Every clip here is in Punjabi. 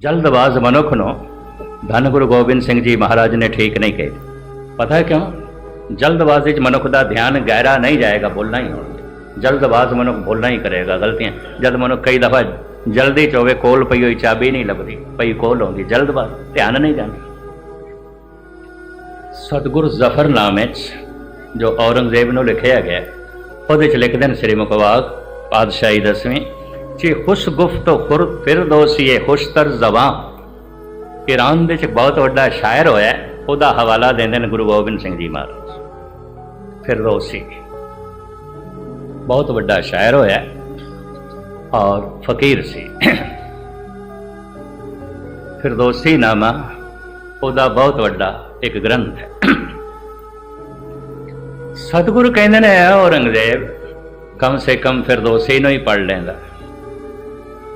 ਜਲਦਬਾਜ਼ ਮਨੁੱਖ ਨੂੰ ਧੰਨ ਗੁਰੂ ਗੋਬਿੰਦ ਸਿੰਘ ਜੀ ਮਹਾਰਾਜ ਨੇ ਠੀਕ ਨਹੀਂ ਕਹੇ। ਪਤਾ ਹੈ ਕਿਉਂ? ਜਲਦਬਾਜ਼ੀ 'ਚ ਮਨੁੱਖ ਦਾ ਧਿਆਨ ਗਹਿਰਾ ਨਹੀਂ ਜਾਏਗਾ, ਬੋਲਣਾ ਹੀ ਹੋਣਾ। ਜਲਦਬਾਜ਼ ਮਨੁੱਖ ਬੋਲਣਾ ਹੀ ਕਰੇਗਾ, ਗਲਤੀਆਂ। ਜਦ ਮਨੁੱਖ ਕਈ ਦਫਾ ਜਲਦੀ 'ਚ ਹੋਵੇ ਕੋਲ ਪਈ ਹੋਈ ਚਾਬੀ ਨਹੀਂ ਲੱਭਦੀ, ਪਈ ਕੋਲ ਹੁੰਦੀ, ਜਲਦਬਾਜ਼ ਧਿਆਨ ਨਹੀਂ ਜਾਂਦਾ ਸਤਗੁਰ ਜ਼ਫਰਨਾਮੇ 'ਚ ਜੋ ਔਰੰਗਜ਼ੇਬ ਨੂੰ ਲਿਖਿਆ ਗਿਆ, ਉਹਦੇ 'ਚ ਲਿਖਦੇ ਨੇ ਸ੍ਰੀ ਮੁਕਵਾਗ ਪਾਦਸ਼ਾਹੀ 10ਵੀਂ چه خوش ਖੁਰ و خرد فردوسی خوشتر ਜ਼ਬਾਂ ਈਰਾਨ ਦੇ ਚ ਬਹੁਤ ਵੱਡਾ ਸ਼ਾਇਰ ਹੋਇਆ ਉਹਦਾ ਹਵਾਲਾ ਦਿੰਦੇ ਨੇ ਗੁਰੂ ਗੋਬਿੰਦ ਸਿੰਘ ਜੀ ਮਹਾਰਾਜ। ਫਿਰਦੌਸੀ ਬਹੁਤ ਵੱਡਾ ਸ਼ਾਇਰ ਹੋਇਆ ਔਰ ਫਕੀਰ ਸੀ। ਫਿਰਦੌਸੀ ਨਾਮਾ ਉਹਦਾ ਬਹੁਤ ਵੱਡਾ ਇੱਕ ਗ੍ਰੰਥ ਹੈ। ਸਤਿਗੁਰੂ ਕਹਿੰਦੇ ਨੇ ਔਰੰਗਜ਼ੇਬ, ਕਮ ਸੇ ਕਮ ਫਿਰਦੌਸੀ ਨੂੰ ਹੀ ਪੜ ਲੈਂਦਾ।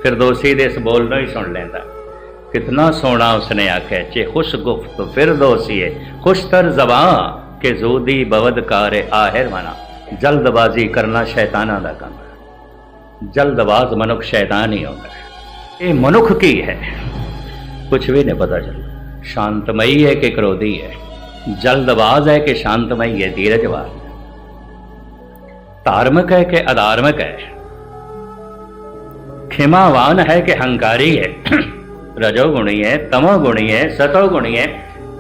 ਫਿਰਦੌਸੀ ਦੇ ਇਸ ਬੋਲ ਨੂੰ ਹੀ ਸੁਣ ਲੈਂਦਾ। ਕਿਤਨਾ ਸੋਹਣਾ ਉਸਨੇ ਆਖਿਆ ਚੇ ਖੁਸ਼ ਗੁਫਤ ਫਿਰਦੌਸੀਏ ਖੁਸ਼ਤਰ ਜ਼ਬਾਂ ਕਿ ਜ਼ੂਦੀ ਬਵਦ ਕਾਰੇ ਆਹਿਰ ਮਨਾ ਜਲਦਬਾਜ਼ੀ ਕਰਨਾ ਸ਼ੈਤਾਨਾਂ ਦਾ ਕੰਮ ਹੈ। ਜਲਦਬਾਜ਼ ਮਨੁੱਖ ਸ਼ੈਤਾਨ ਹੀ ਹੁੰਦਾ ਹੈ। ਇਹ ਮਨੁੱਖ ਕੀ ਹੈ? ਕੁਝ ਵੀ ਨਹੀਂ ਪਤਾ ਚੱਲਦਾ। ਸ਼ਾਂਤਮਈ ਹੈ ਕਿ ਕ੍ਰੋਧੀ ਹੈ? ਜਲਦਬਾਜ਼ ਹੈ ਕਿ ਸ਼ਾਂਤਮਈ ਹੈ ਧੀਰਜਵਾਨ ਧਾਰਮਿਕ ਹੈ ਕਿ ਅਧਾਰਮਿਕ ਹੈ? ਖਿਮਾਵਾਨ ਹੈ ਕਿ ਹੰਕਾਰੀ ਹੈ ਰਜੋਗੁਣੀ ਹੈ ਤਮੋਗੁਣੀ ਹੈ ਸਤੋਗੁਣੀ ਹੈ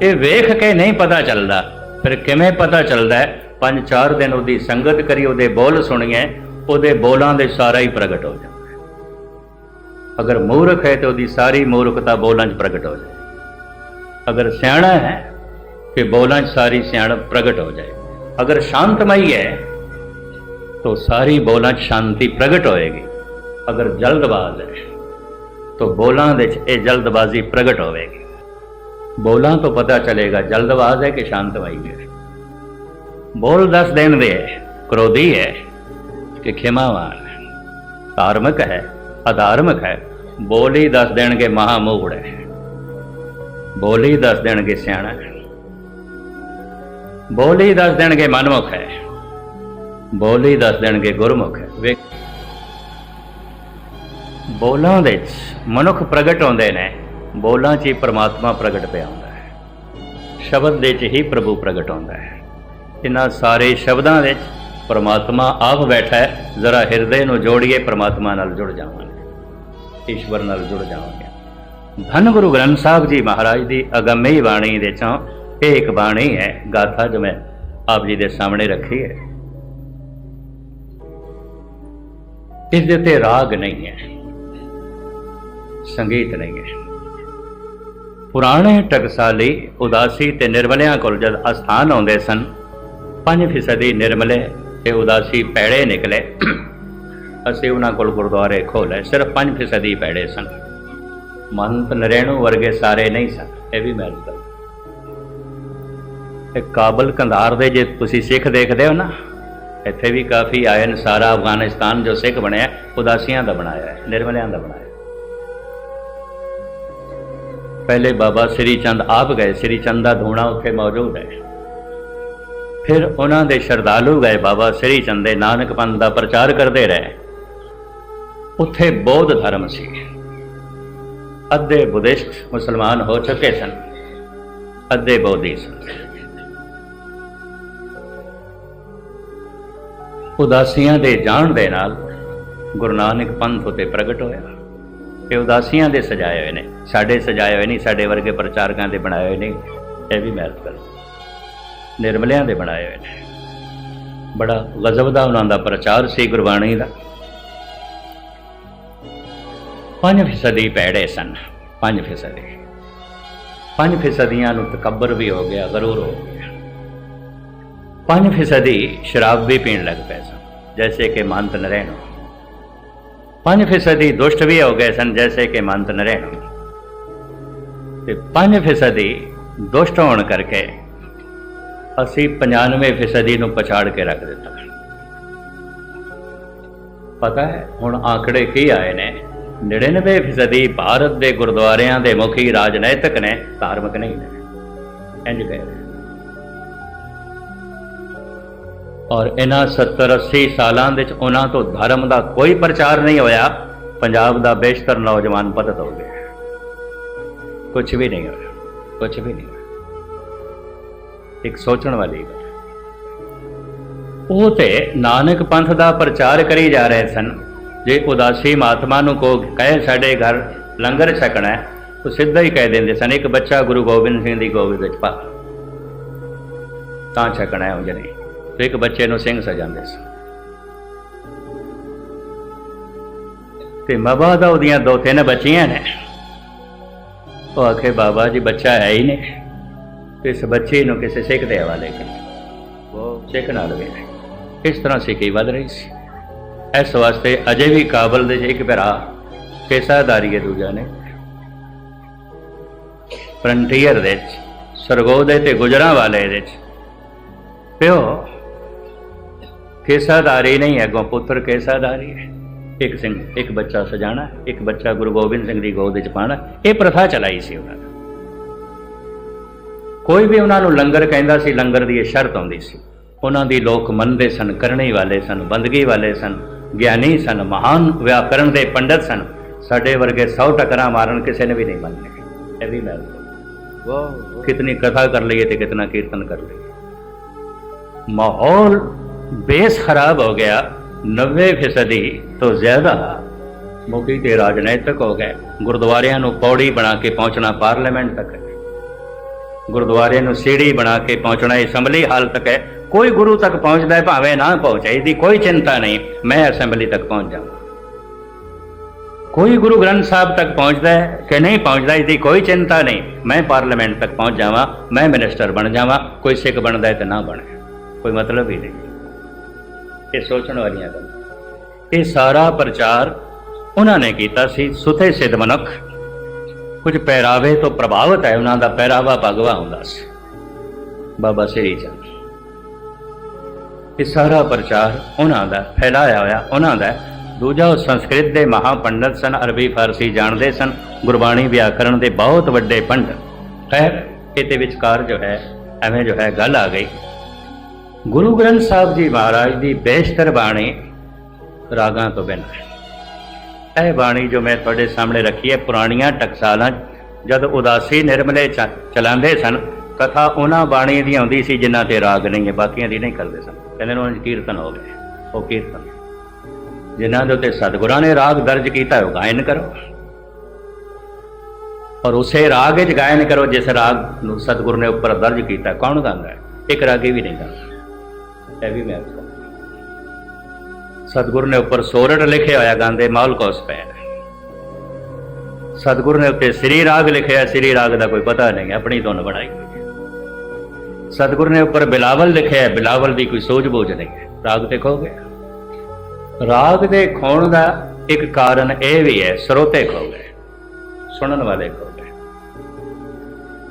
ਇਹ ਵੇਖ ਕੇ ਨਹੀਂ ਪਤਾ ਚੱਲਦਾ ਫਿਰ ਕਿਵੇਂ ਪਤਾ ਚੱਲਦਾ ਹੈ ਪੰਜ ਚਾਰ ਦਿਨ ਉਹਦੀ ਸੰਗਤ ਕਰੀ ਉਹਦੇ ਬੋਲ ਸੁਣੀਏ ਉਹਦੇ ਬੋਲਾਂ ਦੇ ਸਾਰਾ ਹੀ ਪ੍ਰਗਟ ਹੋ ਜਾਂਦਾ ਹੈ। ਅਗਰ ਮੂਰਖ ਹੈ ਤੇ ਉਹਦੀ ਸਾਰੀ ਮੂਰਖਤਾ ਬੋਲਾਂ 'ਚ ਪ੍ਰਗਟ ਹੋ ਜਾਏ ਅਗਰ ਸਿਆਣਾ ਹੈ ਕਿ ਬੋਲਾਂ 'ਚ ਸਾਰੀ ਸਿਆਣਪ ਪ੍ਰਗਟ ਹੋ ਜਾਏ ਅਗਰ ਸ਼ਾਂਤਮਈ ਹੈ तो सारी बोलां 'ਚ ਸ਼ਾਂਤੀ ਪ੍ਰਗਟ ਹੋਏਗੀ ਅਗਰ ਜਲਦਬਾਜ਼ ਹੈ, ਤਾਂ ਬੋਲਾਂ ਵਿੱਚ ਇਹ ਜਲਦਬਾਜ਼ੀ ਪ੍ਰਗਟ ਹੋਵੇਗੀ। ਬੋਲਾਂ ਤੋਂ ਪਤਾ ਚਲੇਗਾ ਜਲਦਬਾਜ਼ ਹੈ ਕਿ ਸ਼ਾਂਤਮਈ ਹੈ। ਬੋਲ ਦੱਸ ਦੇਣ ਦੇ ਕ੍ਰੋਧੀ ਹੈ ਕਿ ਖਿਮਾਵਾਨ ਹੈ, ਧਾਰਮਿਕ ਹੈ, ਅਧਾਰਮਿਕ ਹੈ, ਬੋਲੀ ਦੱਸ ਦੇਣਗੇ ਮਹਾਮੂੜ ਹੈ। ਬੋਲੀ ਦੱਸ ਦੇਣਗੇ ਸਿਆਣਾ ਹੈ। ਬੋਲੀ ਦੱਸ ਦੇਣਗੇ ਮਨਮੁਖ ਹੈ। ਬੋਲੀ ਦੱਸ ਦੇਣਗੇ ਗੁਰਮੁਖ ਹੈ। ਬੋਲਾਂ ਦੇ ਵਿੱਚ ਮਨੁੱਖ ਪ੍ਰਗਟ ਹੁੰਦੇ ਨੇ, ਬੋਲਾਂ 'ਚ ਹੀ ਪ੍ਰਮਾਤਮਾ ਪ੍ਰਗਟ ਪਿਆ ਹੁੰਦਾ ਹੈ। ਸ਼ਬਦ ਦੇ 'ਚ ਹੀ ਪ੍ਰਭੂ ਪ੍ਰਗਟ ਹੁੰਦਾ ਹੈ। ਇਹਨਾਂ ਸਾਰੇ ਸ਼ਬਦਾਂ ਵਿੱਚ ਪ੍ਰਮਾਤਮਾ ਆਪ ਬੈਠਾ ਹੈ, ਜ਼ਰਾ ਹਿਰਦੇ ਨੂੰ ਜੋੜੀਏ, ਪ੍ਰਮਾਤਮਾ ਨਾਲ ਜੁੜ ਜਾਵਾਂਗੇ। ਈਸ਼ਵਰ ਨਾਲ ਜੁੜ ਜਾਵਾਂਗੇ। ਧੰਨ ਗੁਰੂ ਗ੍ਰੰਥ ਸਾਹਿਬ ਜੀ ਮਹਾਰਾਜ ਦੀ ਅਗੰਮੀ ਬਾਣੀ ਦੇ ਚੋਂ ਇਹ ਇੱਕ ਬਾਣੀ ਹੈ, ਗਾਥਾ ਜੋ ਮੈਂ ਆਪ ਜੀ ਦੇ ਸਾਹਮਣੇ ਰੱਖੀ ਹੈ। ਇਸ ਦੇ ਉੱਤੇ ਰਾਗ ਨਹੀਂ ਹੈ। ਸੰਗੀਤ ਨਹੀਂ ਹੈ। ਪੁਰਾਣੇ ਟਕਸਾਲੀ, ਉਦਾਸੀ ਤੇ ਨਿਰਮਲਿਆਂ ਕੋਲ ਜਦ ਅਸਥਾਨ ਆਉਂਦੇ ਸਨ 5% ਨਿਰਮਲੇ ਤੇ ਉਦਾਸੀ ਪੈੜੇ ਨਿਕਲੇ। ਅਸੀਂ ਉਹਨਾਂ ਕੋਲ ਗੁਰਦੁਆਰੇ ਖੋਲੇ ਸਿਰਫ 5% ਪੈੜੇ ਸਨ। ਮੰਤ ਨਰੇਣੂ ਵਰਗੇ ਸਾਰੇ ਨਹੀਂ ਸਨ, ਇਹ ਵੀ ਮੈਂ ਦੱਸਦਾ। ਇਹ ਕਾਬਲ ਕੰਧਾਰ ਦੇ ਜੇ ਤੁਸੀਂ ਸਿੱਖ ਦੇਖਦੇ ਹੋ ਨਾ, ਇੱਥੇ ਵੀ ਕਾਫੀ ਆਏ ਨੇ ਸਾਰਾ ਅਫਗਾਨਿਸਤਾਨ ਜੋ ਸਿੱਖ ਬਣਿਆ, ਉਦਾਸੀਆਂ ਦਾ ਬਣਾਇਆ ਹੈ, ਨਿਰਮਲਿਆਂ ਦਾ ਬਣਾਇਆ ਪਹਿਲੇ ਬਾਬਾ ਸ੍ਰੀ ਚੰਦ ਆਪ ਗਏ, ਸ੍ਰੀ ਚੰਦ ਦਾ ਧੂਣਾ ਉੱਥੇ ਮੌਜੂਦ ਹੈ। ਫਿਰ ਉਹਨਾਂ ਦੇ ਸ਼ਰਧਾਲੂ ਗਏ ਬਾਬਾ ਸ੍ਰੀ ਚੰਦ ਦੇ ਨਾਨਕ ਪੰਥ ਦਾ ਪ੍ਰਚਾਰ ਕਰਦੇ ਰਹੇ। ਉੱਥੇ ਬੌਧ ਧਰਮ ਸੀ। ਅੱਧੇ ਬੁੱਧਿਸਟ ਮੁਸਲਮਾਨ ਹੋ ਚੁੱਕੇ ਸਨ, ਅੱਧੇ ਬੌਧੀ ਸਨ। ਉਦਾਸੀਆਂ ਦੇ ਜਾਣ ਦੇ ਨਾਲ ਗੁਰੂ ਨਾਨਕ ਪੰਥ ਉਤੇ ਪ੍ਰਗਟ ਹੋਇਆ ਇਹ ਉਦਾਸੀਆਂ ਦੇ ਸਜਾਏ ਹੋਏ ਨੇ। ਸਾਡੇ ਸਜਾਏ ਹੋਏ ਨਹੀਂ, ਸਾਡੇ ਵਰਗੇ ਪ੍ਰਚਾਰਕਾਂ ਦੇ ਬਣਾਏ ਹੋਏ ਨਹੀਂ, ਇਹ ਵੀ ਮਿਹਨਤ ਕਰ ਨਿਰਮਲਿਆਂ ਦੇ ਬਣਾਏ ਹੋਏ ਨੇ। ਬੜਾ ਗਜ਼ਬ ਦਾ ਉਹਨਾਂ ਦਾ ਪ੍ਰਚਾਰ ਸੀ ਗੁਰਬਾਣੀ ਦਾ। ਪੰਜ ਫੀਸਦੀ ਪੈੜੇ ਸਨ, ਪੰਜ ਫੀਸਦੀ। ਪੰਜ ਫੀਸਦੀਆਂ ਨੂੰ ਤਕੱਬਰ ਵੀ ਹੋ ਗਿਆ, ਗਰੂਰ ਹੋ ਗਿਆ। ਪੰਜ ਫੀਸਦੀ ਸ਼ਰਾਬ ਵੀ ਪੀਣ ਲੱਗ ਪਏ ਸਨ, ਜੈਸੇ ਕਿ ਮੰਤ ਨਰੈਣ। ਪੰਜ ਫੀਸਦੀ ਦੁਸ਼ਟ ਵੀ ਹੋ ਗਏ ਸਨ, ਜੈਸੇ ਕਿ ਮੰਤ ਨਰੈਣ। ਤੇ ਪੰਜ ਫੀਸਦੀ ਦੁਸ਼ਟ ਹੋਣ ਕਰਕੇ ਅਸੀਂ 95 ਫੀਸਦੀ ਨੂੰ ਪਛਾੜ ਕੇ ਰੱਖ ਦਿੱਤਾ। ਪਤਾ ਹੈ, ਹੁਣ ਆંકੜੇ ਕੀ ਆਏ ਨੇ? 99 ਫੀਸਦੀ ਭਾਰਤ ਦੇ ਗੁਰਦੁਆਰਿਆਂ ਦੇ ਮੁਖੀ ਰਾਜਨੈਤਿਕ ਨੇ, ਧਾਰਮਿਕ ਨਹੀਂ ਨੇ। ਇੰਜ ਕਹਿ ਰਹੇ ਔਰ ਇਹਨਾਂ 70 80 ਸਾਲਾਂ ਵਿੱਚ ਉਹਨਾਂ ਤੋਂ ਧਰਮ ਦਾ ਕੋਈ ਪ੍ਰਚਾਰ ਨਹੀਂ ਹੋਇਆ। ਪੰਜਾਬ ਦਾ ਬੇਸ਼ਤਰ ਨੌਜਵਾਨ ਪਤਤ ਹੋ ਗਿਆ। ਕੁਝ ਵੀ ਨਹੀਂ ਹੋਇਆ ਕੁਝ ਵੀ ਨਹੀਂ ਹੋਇਆ। ਇੱਕ ਸੋਚਣ ਵਾਲੀ ਗੱਲ। ਉਹ ਤੇ ਨਾਨਕ ਪੰਥ ਦਾ ਪ੍ਰਚਾਰ ਕਰੀ ਜਾ ਰਹੇ ਸਨ। ਜੇ ਉਦਾਸੀ ਮਹਾਤਮਾ ਨੂੰ ਕੋ ਕਹੇ ਸਾਡੇ ਘਰ ਲੰਗਰ ਛਕਣਾ ਹੈ ਤਾਂ ਸਿੱਧਾ ਹੀ ਕਹਿ ਦਿੰਦੇ ਸਨ, ਇੱਕ ਬੱਚਾ ਗੁਰੂ ਗੋਬਿੰਦ ਸਿੰਘ ਦੀ ਗੋਦ ਵਿੱਚ ਪਾ ਤਾਂ ਛਕਣਾ ਹੈ ਉਹ ਜਨੇ ਤੇ ਇੱਕ ਬੱਚੇ ਨੂੰ ਸਿੰਘ ਸਜਾਉਂਦੇ ਸਨ ਤੇ ਮਬਾ ਦਾ ਉਹਦੀਆਂ ਦੋ ਤਿੰਨ ਬੱਚੀਆਂ ਨੇ। ਉਹ ਆਖੇ, ਬਾਬਾ ਜੀ, ਬੱਚਾ ਹੈ ਹੀ ਨਹੀਂ। ਇਸ ਬੱਚੇ ਨੂੰ ਕਿਸੇ ਸਿੱਖ ਦੇ ਹਵਾਲੇ ਕਰ ਉਹ ਸਿੱਖ ਨਾਲ ਲਵੇ ਇਸ ਤਰ੍ਹਾਂ ਸਿੱਖੀ ਵੱਧ ਰਹੀ ਸੀ। ਇਸ ਵਾਸਤੇ ਅਜੇ ਵੀ ਕਾਬਲ ਦੇ ਇੱਕ ਭਰਾ ਪੇਸ਼ਾਦਾਰੀ ਹੈ ਦੂਜਾ ਨੇ ਫਰੰਟੀਅਰ ਦੇ ਵਿੱਚ, ਸਰਗੋਦੇ ਤੇ ਗੁਜਰਾਂ ਵਾਲੇ ਦੇ ਵਿੱਚ। ਪਿਓ, ਕੇਸਾਦਾਰੀ ਨਹੀਂ ਹੈ, ਅੱਗੋਂ ਪੁੱਤਰ ਕੇਸਾਦਾਰੀ ਹੈ। ਇੱਕ ਸਿੰਘ ਇੱਕ ਬੱਚਾ ਸਜਾਣਾ ਇੱਕ ਬੱਚਾ ਗੁਰੂ ਗੋਬਿੰਦ ਸਿੰਘ ਦੀ ਗੋਦ ਵਿੱਚ ਪਾਣਾ ਇਹ ਪ੍ਰਥਾ ਚਲਾਈ ਸੀ ਉਹਨਾਂ ਨੇ। ਕੋਈ ਵੀ ਉਹਨਾਂ ਨੂੰ ਲੰਗਰ ਕਹਿੰਦਾ ਸੀ ਲੰਗਰ ਦੀ ਇਹ ਸ਼ਰਤ ਆਉਂਦੀ ਸੀ। ਉਹਨਾਂ ਦੀ ਲੋਕ ਮੰਨਦੇ ਸਨ ਕਰਨੇ ਵਾਲੇ ਸਨ ਬੰਦਗੀ ਵਾਲੇ ਸਨ ਗਿਆਨੀ ਸਨ ਮਹਾਨ ਵਿਆਕਰਣ ਦੇ ਪੰਡਤ ਸਨ। ਸਾਡੇ ਵਰਗੇ 100 ਟਕਰਾਂ ਮਾਰਨ ਕਿਸੇ ਨੇ ਵੀ ਨਹੀਂ ਮੰਨਣੇ ਇਹ ਵੀ ਮੈਂ ਵਾਹ। ਕਿਤਨੀ ਕਥਾ ਕਰ ਲਈਏ ਤੇ ਕਿਤਨਾ ਕੀਰਤਨ ਕਰ ਲਈਏ। ਮਾਹੌਲ ਬੇਸ ਖਰਾਬ ਹੋ ਗਿਆ। 90 ਫੀਸਦੀ ਤੋਂ ਜ਼ਿਆਦਾ ਮੁਖੀ ਤੇ ਰਾਜਨੀਤਿਕ ਹੋ ਗਏ। ਗੁਰਦੁਆਰਿਆਂ ਨੂੰ ਪੌੜੀ ਬਣਾ ਕੇ ਪਹੁੰਚਣਾ ਪਾਰਲੀਮੈਂਟ ਤੱਕ ਹੈ। ਗੁਰਦੁਆਰੇ ਨੂੰ ਸੀੜੀ ਬਣਾ ਕੇ ਪਹੁੰਚਣਾ ਅਸੈਂਬਲੀ ਹਾਲ ਤੱਕ ਹੈ। ਕੋਈ ਗੁਰੂ ਤੱਕ ਪਹੁੰਚਦਾ ਹੈ, ਭਾਵੇਂ ਨਾ ਪਹੁੰਚੇ ਇਹਦੀ ਕੋਈ ਚਿੰਤਾ ਨਹੀਂ, ਮੈਂ ਅਸੈਂਬਲੀ ਤੱਕ ਪਹੁੰਚ ਜਾਵਾਂ। ਕੋਈ ਗੁਰੂ ਗ੍ਰੰਥ ਸਾਹਿਬ ਤੱਕ ਪਹੁੰਚਦਾ ਹੈ ਕਿ ਨਹੀਂ ਪਹੁੰਚਦਾ ਇਹਦੀ ਕੋਈ ਚਿੰਤਾ ਨਹੀਂ। ਮੈਂ ਪਾਰਲੀਮੈਂਟ ਤੱਕ ਪਹੁੰਚ ਜਾਵਾਂ, ਮੈਂ ਮਿਨਿਸਟਰ ਬਣ ਜਾਵਾਂ, ਕੋਈ ਸਿੱਖ ਬਣਦਾ ਹੈ ਤੇ ਨਾ ਬਣੇ। ਕੋਈ ਮਤਲਬ ਹੀ ਨਹੀਂ। ਇਹ ਸੋਚਣ ਵਾਲੀਆਂ ਗੱਲਾਂ ਇਹ ਸਾਰਾ ਪ੍ਰਚਾਰ ਉਹਨਾਂ ਨੇ ਕੀਤਾ ਸੀ ਸੁਥੇ ਸਿੱਧ ਮਨੁੱਖ। ਕੁਝ ਪਹਿਰਾਵੇ ਤੋਂ ਪ੍ਰਭਾਵਿਤ ਹੈ, ਉਹਨਾਂ ਦਾ ਪਹਿਰਾਵਾ ਭਗਵਾ ਹੁੰਦਾ ਸੀ। ਬਾਬਾ ਸ੍ਰੀ ਚੰਦ। ਇਹ ਸਾਰਾ ਪ੍ਰਚਾਰ ਉਹਨਾਂ ਦਾ ਫੈਲਾਇਆ ਹੋਇਆ, ਉਹਨਾਂ ਦਾ। ਦੂਜਾ, ਉਹ ਸੰਸਕ੍ਰਿਤ ਦੇ ਮਹਾਪੰਡਤ ਸਨ, ਅਰਬੀ, ਫਾਰਸੀ ਜਾਣਦੇ ਸਨ। ਗੁਰਬਾਣੀ ਵਿਆਕਰਣ ਦੇ ਬਹੁਤ ਵੱਡੇ ਪੰਡਤ। ਖੈਰ, ਇਹਦੇ ਵਿਚਕਾਰ ਜੋ ਹੈ, ਐਵੇਂ ਜੋ ਹੈ, ਗੱਲ ਆ ਗਈ। ਗੁਰੂ ਗ੍ਰੰਥ ਸਾਹਿਬ ਜੀ ਮਹਾਰਾਜ ਦੀ ਬੇਸ਼ਤਰ ਬਾਣੀ ਰਾਗਾਂ ਤੋਂ ਬਿਨਾਂ। ਹੈ ਇਹ ਬਾਣੀ ਜੋ ਮੈਂ ਤੁਹਾਡੇ ਸਾਹਮਣੇ ਰੱਖੀ ਹੈ, ਪੁਰਾਣੀਆਂ ਟਕਸਾਲਾਂ ਜਦ ਉਦਾਸੀ ਨਿਰਮਲੇ ਚ- ਚਲਾਉਂਦੇ ਸਨ, ਕਥਾ ਉਹਨਾਂ ਬਾਣੀ ਦੀ ਆਉਂਦੀ ਸੀ ਜਿਨ੍ਹਾਂ ਤੇ ਰਾਗ ਨਹੀਂ ਹੈ, ਬਾਕੀਆਂ ਦੀ ਨਹੀਂ ਕਰਦੇ ਸਨ। ਕਹਿੰਦੇ ਉਹਨਾਂ 'ਚ ਕੀਰਤਨ ਹੋ ਗਏ, ਉਹ ਕੀਰਤਨ। ਜਿਨ੍ਹਾਂ ਦੇ ਉੱਤੇ ਸਤਿਗੁਰਾਂ ਨੇ ਰਾਗ ਦਰਜ ਕੀਤਾ ਹੈ ਉਹ ਗਾਇਨ ਕਰੋ। ਔਰ ਉਸੇ ਰਾਗ ਵਿੱਚ ਗਾਇਨ ਕਰੋ, ਜਿਸ ਰਾਗ ਨੂੰ ਸਤਿਗੁਰ ਨੇ ਉੱਪਰ ਦਰਜ ਕੀਤਾ, ਕੌਣ ਗਾਉਂਦਾ ਹੈ? ਇੱਕ ਰਾਗੀ ਵੀ ਨਹੀਂ ਗਾਉਂਦਾ। ਇਹ ਵੀ ਮੈਂ ਦੱਸਦਾ ਸਤਿਗੁਰ ਨੇ ਉੱਪਰ ਸੋਰਠ ਲਿਖਿਆ ਹੋਇਆ ਗਾਉਂਦੇ ਮੌਲ ਕੋਸ ਪੈ ਸਤਿਗੁਰ ਨੇ ਉੱਤੇ ਸ੍ਰੀ ਰਾਗ ਲਿਖਿਆ, ਸ੍ਰੀ ਰਾਗ ਦਾ ਕੋਈ ਪਤਾ ਨਹੀਂ, ਆਪਣੀ ਧੁਨ ਬਣਾਈ ਹੋਈ ਨੇ ਉੱਪਰ ਬਿਲਾਵਲ ਲਿਖਿਆ, ਬਿਲਾਵਲ ਦੀ ਕੋਈ ਸੋਝ ਬੋਝ ਨਹੀਂ ਹੈ। ਰਾਗ ਤੇ ਖੋ ਗਿਆ। ਰਾਗ ਦੇ ਖੋਣ ਦਾ ਇੱਕ ਕਾਰਨ ਇਹ ਵੀ ਹੈ, ਸਰੋਤੇ ਖੋ ਗਏ, ਸੁਣਨ ਵਾਲੇ ਖੋ ਗਏ।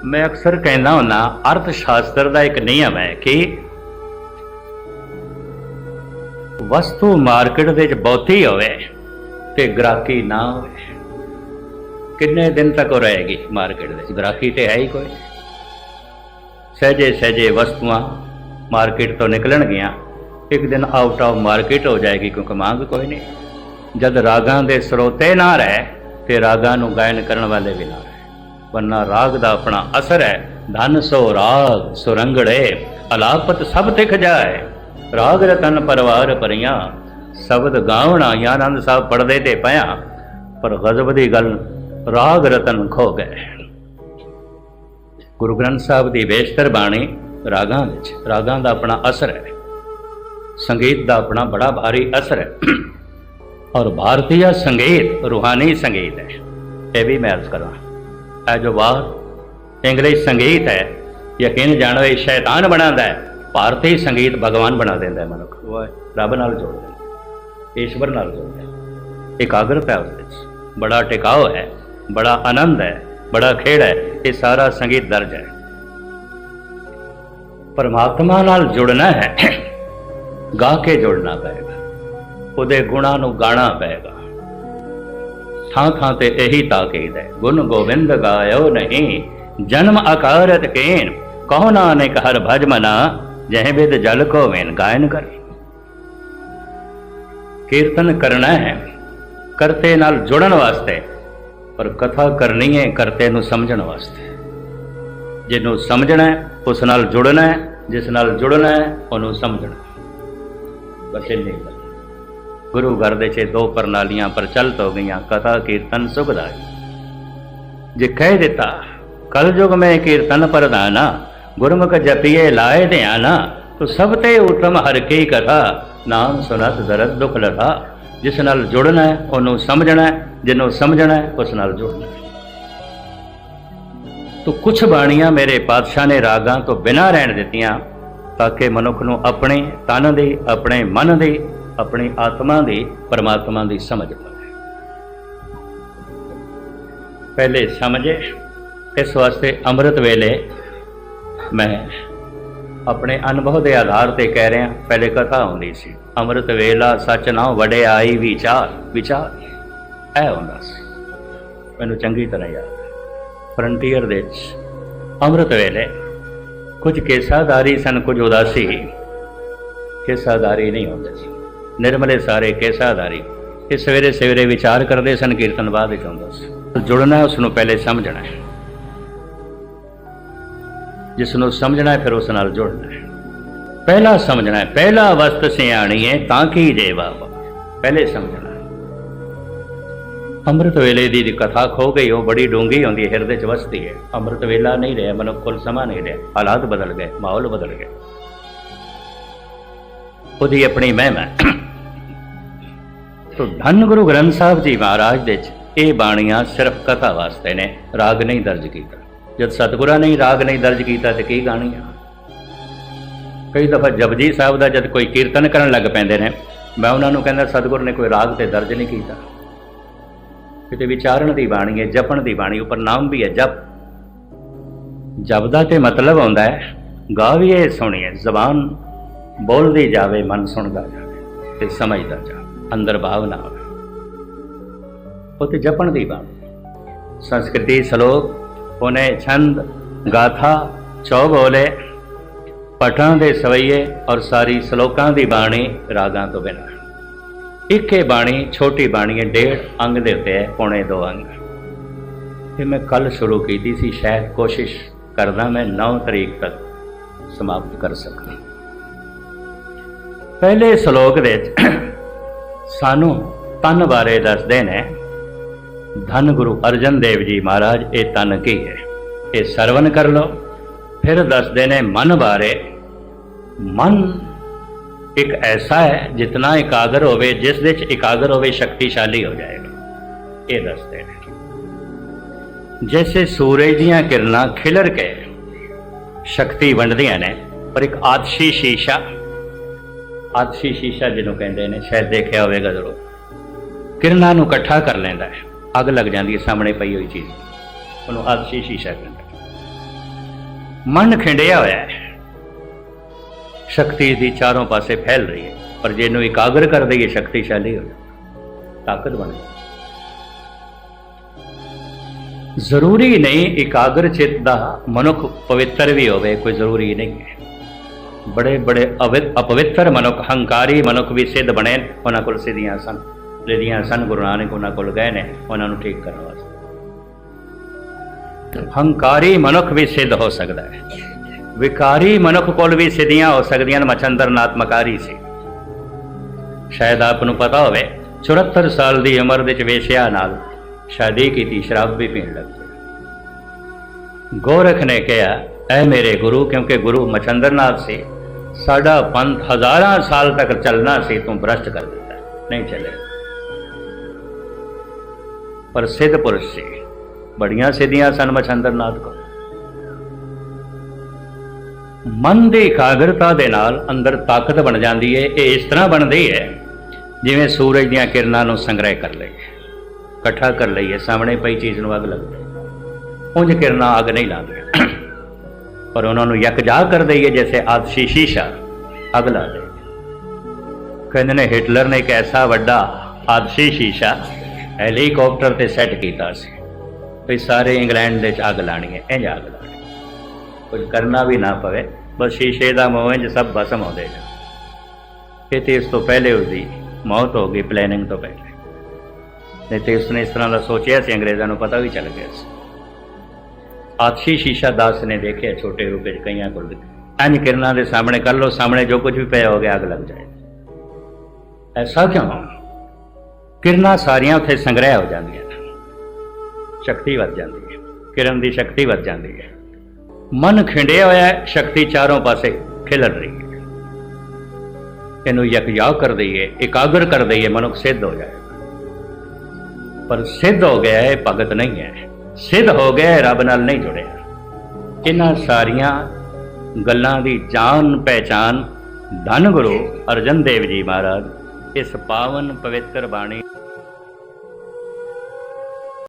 ਮੈਂ ਅਕਸਰ ਕਹਿੰਦਾ ਹੁੰਦਾ ਅਰਥ ਸ਼ਾਸਤਰ ਦਾ ਇੱਕ ਨਿਯਮ ਹੈ ਕਿ ਵਸਤੂ ਮਾਰਕੀਟ ਦੇ ਵਿੱਚ ਬਹੁਤੀ ਹੋਵੇ ਤੇ ਗ੍ਰਾਹਕੀ ਨਾ ਹੋਵੇ। ਕਿੰਨੇ ਦਿਨ ਤੱਕ ਉਹ ਰਹੇਗੀ ਮਾਰਕੀਟ ਦੇ ਵਿੱਚ? ਗ੍ਰਾਹਕੀ ਤੇ ਹੈ ਹੀ ਕੋਈ। ਸਹਜੇ ਸਹਜੇ ਵਸਤੂਆਂ ਮਾਰਕੀਟ ਤੋਂ ਨਿਕਲਣਗੀਆਂ। ਇੱਕ ਦਿਨ ਆਊਟ ਆਫ ਮਾਰਕੀਟ ਹੋ ਜਾਏਗੀ ਕਿਉਂਕਿ ਮੰਗ ਕੋਈ ਨਹੀਂ। ਜਦ ਰਾਗਾਂ ਦੇ ਸਰੋਤੇ ਨਾ ਰਹੇ, ਤੇ ਰਾਗਾਂ ਨੂੰ ਗਾਇਨ ਕਰਨ ਵਾਲੇ ਵੀ ਨਾ ਰਹੇ। ਵਰਨਾ ਰਾਗ ਦਾ ਆਪਣਾ ਅਸਰ ਹੈ। ਧਨ ਸੋ ਰਾਗ, ਸੁਰੰਗੜੇ, ਅਲਾਪਤ ਸਭ ਤਿਖ ਜਾਏ। ਰਾਗ ਰਤਨ ਪਰਵਾਰ ਪਰੀਆਂ, ਸ਼ਬਦ ਗਾਵਣ ਆਇਆ, ਆਨੰਦ ਸਾਹਿਬ ਪੜਦੇ ਤੇ ਪਿਆ, ਪਰ ਗਜ਼ਬ ਦੀ ਗੱਲ ਰਾਗ ਰਤਨ ਖੋ ਗਏ। ਗੁਰੂ ਗ੍ਰੰਥ ਸਾਹਿਬ ਦੀ ਬੇਸ਼ਤਰ ਬਾਣੀ ਰਾਗਾਂ ਵਿੱਚ, ਰਾਗਾਂ ਦਾ ਆਪਣਾ ਅਸਰ ਹੈ। ਸੰਗੀਤ ਦਾ ਆਪਣਾ ਬੜਾ ਭਾਰੀ ਅਸਰ ਹੈ। ਔਰ ਭਾਰਤੀय ਸੰਗੀਤ, ਰੂਹਾਨੀ ਸੰਗੀਤ ਹੈ। ਇਹ ਵੀ ਮੈਂ ਅਰਜ਼ ਕਰਾਂ। ਇਹ ਜੋ ਬਾਹਰ ਇੰਗਲਿਸ਼ ਸੰਗੀਤ ਹੈ, ਯਕੀਨ ਜਾਣੋ, ਇਹ ਸ਼ੈਤਾਨ ਬਣਾਉਂਦਾ ਹੈ। ਭਾਰਤੀ ਸੰਗੀਤ ਭਗਵਾਨ ਬਣਾ ਦਿੰਦਾ ਹੈ ਮਨੁੱਖ। ਵਾਹ। ਰੱਬ ਨਾਲ ਜੋੜ ਦਿੰਦਾ ਈਸ਼ਵਰ ਨਾਲ ਜੋੜਦਾ ਇਕਾਗਰਤਾ ਉਸ ਵਿੱਚ। ਬੜਾ ਟਿਕਾਓ ਹੈ ਬੜਾ ਆਨੰਦ ਹੈ ਬੜਾ ਖੇੜ ਹੈ ਇਹ ਸਾਰਾ ਸੰਗੀਤ ਦਰਜ ਹੈ। ਪਰਮਾਤਮਾ ਨਾਲ ਜੁੜਨਾ ਹੈ ਗਾ ਕੇ ਜੁੜਨਾ ਪਏਗਾ। ਉਹਦੇ ਗੁਣਾਂ ਨੂੰ ਗਾਣਾ ਪਏਗਾ। ਥਾਂ ਥਾਂ ਤੇ ਇਹੀ ਤਾਕੀਦ ਹੈ ਗੁਣ ਗੋਬਿੰਦ ਗਾਇਓ ਨਹੀਂ ਜਨਮ ਆਕਾਰਤ ਕੇਨ ਕਹੋ ਨਾਨਕ ਹਰ ਭਜ ਮਨਾ ਜਹ ਬਿਦ ਜਲ ਕੋ ਵੇਨ ਗਾਇਨ ਕਰ। ਕੀਰਤਨ ਕਰਨਾ ਹੈ, ਕਰਤੇ ਨਾਲ ਜੁੜਨ ਵਾਸਤੇ, ਪਰ ਕਥਾ ਕਰਨੀ ਹੈ ਕਰਤੇ ਨੂੰ ਸਮਝਣ ਵਾਸਤੇ। ਜਿਹਨੂੰ ਸਮਝਣਾ ਹੈ, ਉਸ ਨਾਲ ਜੁੜਨਾ ਹੈ, ਜਿਸ ਨਾਲ ਜੁੜਨਾ ਹੈ, ਉਹਨੂੰ ਸਮਝਣਾ। ਬਸ ਇੰਨੀ ਗੱਲ ਗੁਰੂ ਘਰ ਦੇ ਚ ਦੋ ਪ੍ਰਣਾਲੀਆਂ ਪ੍ਰਚਲਿਤ ਹੋ ਗਈਆਂ, ਕਥਾ, ਕੀਰਤਨ ਸੁਖਦਾਈ। ਜੇ ਕਹਿ ਦਿੱਤਾ, ਕਲਯੁਗ ਮੈਂ ਕੀਰਤਨ ਪ੍ਰਧਾਨਾ ਗੁਰਮੁਖ ਜਪੀਏ ਲਾਏ ਧਿਆਨਾ ਤੋ ਸਭ ਤੇ ਉਤਮ ਹਰ ਕੀ ਕਥਾ। ਨਾਮ ਸੁਨਤ ਦਰਦ ਦੁਖ ਲਗਾ ਜਿਸ ਨਾਲ ਜੁੜਨਾ ਹੈ, ਉਹਨੂੰ ਸਮਝਣਾ ਹੈ, ਜਿਹਨੂੰ ਸਮਝਣਾ ਹੈ, ਉਸ ਨਾਲ ਜੁੜਨਾ ਹੈ। ਤੋ ਕੁਝ ਬਾਣੀਆਂ ਮੇਰੇ ਪਾਤਸ਼ਾਹ ਨੇ ਰਾਗਾਂ ਤੋਂ ਬਿਨਾਂ ਰਹਿਣ ਦਿੱਤੀਆਂ, ਤਾਂ ਕਿ ਮਨੁੱਖ ਨੂੰ ਆਪਣੇ ਤਨ ਦੀ, ਆਪਣੇ ਮਨ ਦੀ, ਆਪਣੀ ਆਤਮਾ ਦੀ, ਪਰਮਾਤਮਾ ਦੀ ਸਮਝ ਪਵੇ। ਪਹਿਲੇ ਸਮਝੇ, ਇਸ ਵਾਸਤੇ ਅੰਮ੍ਰਿਤ ਵੇਲੇ ਮੈਂ ਆਪਣੇ ਅਨੁਭਵ ਦੇ ਆਧਾਰ ਤੇ ਕਹਿ ਰਿਹਾ ਪਹਿਲੇ ਕਥਾ ਹੁੰਦੀ ਸੀ ਅੰਮ੍ਰਿਤ ਵੇਲਾ ਸੱਚ ਨਾ ਵਡਿਆਈ ਵਿਚਾਰ ਵਿਚਾਰ ਇਹ ਹੁੰਦਾ ਸੀ। ਮੈਨੂੰ ਚੰਗੀ ਤਰ੍ਹਾਂ ਯਾਦ ਫਰੰਟੀਅਰ ਦੇ ਅੰਮ੍ਰਿਤ ਵੇਲੇ ਕੁਝ ਕੇਸਾਦਾਰੀ ਸਨ ਕੁਝ ਉਦਾਸੀ ਕੇਸਾਦਾਰੀ ਨਹੀਂ ਹੁੰਦੇ ਸੀ। ਨਿਰਮਲੇ ਸਾਰੇ ਕੇਸਾਦਾਰੀ ਇਹ ਸਵੇਰੇ ਸਵੇਰੇ ਵਿਚਾਰ ਕਰਦੇ ਸਨ ਕੀਰਤਨ ਬਾਅਦ ਵਿੱਚ ਹੁੰਦਾ ਸੀ। ਜੁੜਨਾ ਹੈ, ਉਸ ਨੂੰ ਪਹਿਲੇ ਸਮਝਣਾ ਹੈ। ਜਿਸ ਨੂੰ ਸਮਝਣਾ ਹੈ, ਫਿਰ ਉਸ ਨਾਲ ਜੁੜਨਾ ਹੈ। ਪਹਿਲਾ ਸਮਝਣਾ ਹੈ, ਪਹਿਲਾ ਅਵਸਥ ਸਿਆਣੀ ਹੈ, ਤਾਂ ਕਿ ਜੇਵਾ ਪਹਿਲੇ ਸਮਝਣਾ ਅੰਮ੍ਰਿਤ ਵੇਲੇ ਦੀ ਕਥਾ ਖੋ ਗਈ, ਉਹ ਬੜੀ ਡੂੰਗੀ ਹੁੰਦੀ ਹੈ, ਹਿਰਦੇ 'ਚ ਵਸਦੀ ਹੈ। ਅੰਮ੍ਰਿਤ ਵੇਲਾ ਨਹੀਂ ਰਿਹਾ, ਮਨੁੱਖ ਕੋਲ ਸਮਾਂ ਨਹੀਂ ਰਿਹਾ। ਹਾਲਾਤ ਬਦਲ ਗਏ, ਮਾਹੌਲ ਬਦਲ ਗਿਆ। ਉਹਦੀ ਆਪਣੀ ਮਹਿਮਾ ਤੋ ਧੰਨ ਗੁਰੂ ਗ੍ਰੰਥ ਸਾਹਿਬ ਜੀ ਮਹਾਰਾਜ ਦੇ ਚ ਇਹ ਬਾਣੀਆਂ ਸਿਰਫ ਕਥਾ ਵਾਸਤੇ ਨੇ, ਰਾਗ ਨਹੀਂ ਦਰਜ ਕੀਤਾ। ਜਦ ਸਤਿਗੁਰਾਂ ਨੇ ਰਾਗ ਨਹੀਂ ਦਰਜ ਕੀਤਾ ਤੇ ਕੀ ਗਾਣੀ ਆ? ਕਈ ਦਫਾ ਜਪਜੀ ਸਾਹਿਬ ਦਾ ਜਦ ਕੋਈ ਕੀਰਤਨ ਕਰਨ ਲੱਗ ਪੈਂਦੇ ਨੇ, ਮੈਂ ਉਹਨਾਂ ਨੂੰ ਕਹਿੰਦਾ, ਸਤਿਗੁਰ ਨੇ ਕੋਈ ਰਾਗ ਤੇ ਦਰਜ ਨਹੀਂ ਕੀਤਾ। ਕਿਤੇ ਵਿਚਾਰਨ ਦੀ ਬਾਣੀ ਹੈ, ਜਪਣ ਦੀ ਬਾਣੀ, ਉੱਪਰ ਨਾਮ ਵੀ ਹੈ ਜਪ। ਜਪਦਾ ਤੇ ਮਤਲਬ ਹੁੰਦਾ ਹੈ, ਗਾਵੀਏ ਸੁਣੀਏ, ਜ਼ਬਾਨ ਬੋਲਦੀ ਜਾਵੇ, ਮਨ ਸੁਣਦਾ ਜਾਵੇ ਤੇ ਸਮਝਦਾ ਜਾਵੇ, ਅੰਦਰ ਭਾਵਨਾ ਆਵੇ ਉਹ ਤੇ ਜਪਣ ਦੀ ਬਾਣੀ ਸੰਸਕ੍ਰਿਤੀ ਸ਼ਲੋਕ ਉਹਨੇ ਛੰਦ, ਗਾਥਾ, ਚੌ ਬੋਲੇ, ਪਠਾਂ ਦੇ ਸਵਈਏ ਔਰ ਸਾਰੀ ਸ਼ਲੋਕਾਂ ਦੀ ਬਾਣੀ ਰਾਗਾਂ ਤੋਂ ਬਿਨਾਂ। ਇੱਕ ਇਹ ਬਾਣੀ, ਛੋਟੀ ਬਾਣੀ ਹੈ, ਡੇਢ ਅੰਗ ਦੇ ਉੱਤੇ ਹੈ, ਪੌਣੇ ਦੋ ਅੰਗ। ਤੇ ਮੈਂ ਕੱਲ ਸ਼ੁਰੂ ਕੀਤੀ ਸੀ, ਸ਼ਾਇਦ ਕੋਸ਼ਿਸ਼ ਕਰਦਾ ਮੈਂ 9 ਤਰੀਕ ਤੱਕ ਸਮਾਪਤ ਕਰ ਸਕਾਂ। ਪਹਿਲੇ ਸ਼ਲੋਕ ਦੇ ਵਿੱਚ ਸਾਨੂੰ ਤਨ ਬਾਰੇ ਦੱਸਦੇ ਨੇ ਧੰਨ ਗੁਰੂ ਅਰਜਨ ਦੇਵ ਜੀ ਮਹਾਰਾਜ, ਇਹ ਤਨ ਕੀ ਹੈ? ਇਹ ਸਰਵਨ ਕਰ ਲਓ। ਫਿਰ ਦੱਸਦੇ ਨੇ, ਮਨ ਬਾਰੇ ਮਨ ਇੱਕ ਐਸਾ ਹੈ, ਜਿਤਨਾ ਇਕਾਗਰ ਹੋਵੇ, ਜਿਸ ਵਿੱਚ ਇਕਾਗਰ ਹੋਵੇ, ਸ਼ਕਤੀਸ਼ਾਲੀ ਹੋ ਜਾਏਗਾ। ਇਹ ਦੱਸਦੇ ਨੇ। ਜੈਸੇ ਸੂਰਜ ਦੀਆਂ ਕਿਰਨਾਂ ਖਿਲਰ ਕੇ ਸ਼ਕਤੀ ਵੰਡਦੀਆਂ ਨੇ, ਪਰ ਇੱਕ ਆਤਸ਼ੀ ਸ਼ੀਸ਼ਾ ਆਤਸ਼ੀ ਸ਼ੀਸ਼ਾ ਜਿਹਨੂੰ ਕਹਿੰਦੇ ਨੇ, ਸ਼ਾਇਦ ਦੇਖਿਆ ਹੋਵੇਗਾ ਜ਼ਰੂਰ, ਕਿਰਨਾਂ ਨੂੰ ਇਕੱਠਾ ਕਰ ਲੈਂਦਾ ਹੈ। ਅੱਗ ਲੱਗ ਜਾਂਦੀ ਹੈ, ਸਾਹਮਣੇ ਪਈ ਹੋਈ ਚੀਜ਼। ਉਹਨੂੰ ਆਤਸ਼ੀ ਸ਼ੀਸ਼ਾ ਕਹਿੰਦੇ ਮਨ ਖਿੰਡਿਆ ਹੋਇਆ ਹੈ। ਸ਼ਕਤੀ ਦੀ ਚਾਰੋਂ ਪਾਸੇ ਫੈਲ ਰਹੀ ਹੈ। ਪਰ ਜੇ ਇਹਨੂੰ ਇਕਾਗਰ ਕਰ ਦਈਏ, ਸ਼ਕਤੀਸ਼ਾਲੀ ਹੋ ਜਾਂਦਾ। ਤਾਕਤ ਬਣ ਜਾਂਦੀ ਜ਼ਰੂਰੀ ਨਹੀਂ ਇਕਾਗਰ ਚਿੱਤ ਦਾ ਮਨੁੱਖ ਪਵਿੱਤਰ ਵੀ ਹੋਵੇ, ਕੋਈ ਜ਼ਰੂਰੀ ਨਹੀਂ ਹੈ। ਬੜੇ ਬੜੇ ਅਵਿ- ਅਪਵਿੱਤਰ ਮਨੁੱਖ, ਹੰਕਾਰੀ ਮਨੁੱਖ ਵੀ ਸਿੱਧ ਬਣੇ, ਉਹਨਾਂ ਕੋਲ ਸਿੱਧੀਆਂ ਸਨ। ਰਿਧੀਆਂ ਸਨ ਗੁਰੂ ਨਾਨਕ ਉਹਨਾਂ ਕੋਲ ਗਏ ਨੇ, ਉਹਨਾਂ ਨੂੰ ਠੀਕ ਕਰਨ ਵਾਸਤੇ ਹੰਕਾਰੀ ਮਨੁੱਖ ਵੀ ਸਿੱਧ ਹੋ ਸਕਦਾ ਹੈ। ਵਿਕਾਰੀ ਮਨੁੱਖ ਕੋਲ ਵੀ ਸਿੱਧੀਆਂ ਹੋ ਸਕਦੀਆਂ ਨੇ ਮਚੰਦਰਨਾਥ ਮਕਾਰੀ ਸੀ। ਸ਼ਾਇਦ ਆਪ ਨੂੰ ਪਤਾ ਹੋਵੇ 74 ਸਾਲ ਦੀ ਉਮਰ ਦੇ ਵਿੱਚ ਵੇਸ਼ਿਆ ਨਾਲ ਸ਼ਾਦੀ ਕੀਤੀ, ਸ਼ਰਾਬ ਵੀ ਪੀਣ ਲੱਗ ਪਈ ਗੋਰਖ ਨੇ ਕਿਹਾ, ਐ ਮੇਰੇ ਗੁਰੂ, ਕਿਉਂਕਿ ਗੁਰੂ ਮਚੰਦਰਨਾਥ ਸੀ, ਸਾਡਾ ਪੰਥ ਹਜ਼ਾਰਾਂ ਸਾਲ ਤੱਕ ਚੱਲਣਾ ਸੀ, ਤੂੰ ਭ੍ਰਸ਼ਟ ਕਰ ਦਿੱਤਾ। ਨਹੀਂ ਚੱਲੇ ਪਰ ਸਿੱਧ ਪੁਰਸ਼ ਸੀ। ਬੜੀਆਂ ਸਿੱਧੀਆਂ ਸਨ ਮਚੰਦਰਨਾਥ ਕੋ ਮਨ ਦੀ ਇਕਾਗਰਤਾ ਦੇ ਨਾਲ ਅੰਦਰ ਤਾਕਤ ਬਣ ਜਾਂਦੀ ਹੈ ਇਹ ਇਸ ਤਰ੍ਹਾਂ ਬਣਦੀ ਹੈ ਜਿਵੇਂ ਸੂਰਜ ਦੀਆਂ ਕਿਰਨਾਂ ਨੂੰ ਸੰਗ੍ਰਹਿ ਕਰ ਲਈਏ ਇਕੱਠਾ ਕਰ ਲਈਏ, ਸਾਹਮਣੇ ਪਈ ਚੀਜ਼ ਨੂੰ ਅੱਗ ਲੱਗਦੀ। ਉਂਝ ਕਿਰਨਾਂ ਅੱਗ ਨਹੀਂ ਲਾਉਂਦੀਆਂ ਪਰ ਉਹਨਾਂ ਨੂੰ ਯਕਜਾ ਕਰ ਦਈਏ ਜੈਸੇ ਆਤਸ਼ੀ ਸ਼ੀਸ਼ਾ ਅੱਗ ਲਾ ਦੇ ਕਹਿੰਦੇ ਨੇ ਹਿਟਲਰ ਨੇ ਇੱਕ ਐਸਾ ਵੱਡਾ ਆਦਸ਼ੀ ਸ਼ੀਸ਼ਾ ਹੈਲੀਕਾਪਟਰ ਤੇ ਸੈੱਟ ਕੀਤਾ ਸੀ। ਵੀ ਸਾਰੇ ਇੰਗਲੈਂਡ ਦੇ ਚ ਅੱਗ ਲਾਣੀ ਹੈ ਇੰਜ ਅੱਗ ਲਾਣੀ ਕੁਝ ਕਰਨਾ ਵੀ ਨਾ ਪਵੇ, ਬਸ ਸ਼ੀਸ਼ੇ ਦਾ ਮੋਹ ਇੰਜ ਸਭ ਬਸਮ ਹੋ ਜਾਏਗਾ ਇਹ ਤੇ ਇਸ ਤੋਂ ਪਹਿਲੇ ਉਸਦੀ ਮੌਤ ਹੋ ਗਈ ਪਲੈਨਿੰਗ ਤੋਂ ਪਹਿਲੇ। ਨਹੀਂ ਤੇ ਉਸਨੇ ਇਸ ਤਰ੍ਹਾਂ ਦਾ ਸੋਚਿਆ ਸੀ, ਅੰਗਰੇਜ਼ਾਂ ਨੂੰ ਪਤਾ ਵੀ ਚੱਲ ਗਿਆ ਸੀ। ਆਤਸ਼ੀ ਸ਼ੀਸ਼ਾ ਦਾਸ ਨੇ ਦੇਖਿਆ ਛੋਟੇ ਰੂਪ ਵਿੱਚ ਕਈਆਂ ਕੋਲ ਇੰਜ ਕਿਰਨਾਂ ਦੇ ਸਾਹਮਣੇ ਕਰ ਲੋ ਸਾਹਮਣੇ ਜੋ ਕੁਝ ਵੀ ਪਿਆ ਹੋ ਗਿਆ ਅੱਗ ਲੱਗ ਜਾਏ। ਐਸਾ ਕਿਉਂ ਹੋਣਾ? ਕਿਰਨਾਂ ਸਾਰੀਆਂ ਉੱਥੇ ਸੰਗ੍ਰਹਿ ਹੋ ਜਾਂਦੀਆਂ ਸ਼ਕਤੀ ਵੱਧ ਜਾਂਦੀ ਹੈ। ਕਿਰਨ ਦੀ ਸ਼ਕਤੀ ਵੱਧ ਜਾਂਦੀ ਹੈ। ਮਨ ਖਿੰਡਿਆ ਹੋਇਆ ਸ਼ਕਤੀ ਚਾਰੋਂ ਪਾਸੇ ਖਿਲਰ ਰਹੀ ਹੈ। ਇਹਨੂੰ ਯਕਯਾ ਕਰ ਦਈਏ, ਇਕਾਗਰ ਕਰ ਦਈਏ, ਮਨੁੱਖ ਸਿੱਧ ਹੋ ਜਾਏ। ਪਰ ਸਿੱਧ ਹੋ ਗਿਆ ਹੈ ਭਗਤ ਨਹੀਂ ਹੈ। ਸਿੱਧ ਹੋ ਗਿਆ ਹੈ ਰੱਬ ਨਾਲ ਨਹੀਂ ਜੁੜਿਆ। ਇਹਨਾਂ ਸਾਰੀਆਂ ਗੱਲਾਂ ਦੀ ਜਾਣ ਪਹਿਚਾਨ ਧੰਨ ਗੁਰੂ ਅਰਜਨ ਦੇਵ ਜੀ ਮਹਾਰਾਜ, ਇਸ ਪਾਵਨ ਪਵਿੱਤਰ ਬਾਣੀ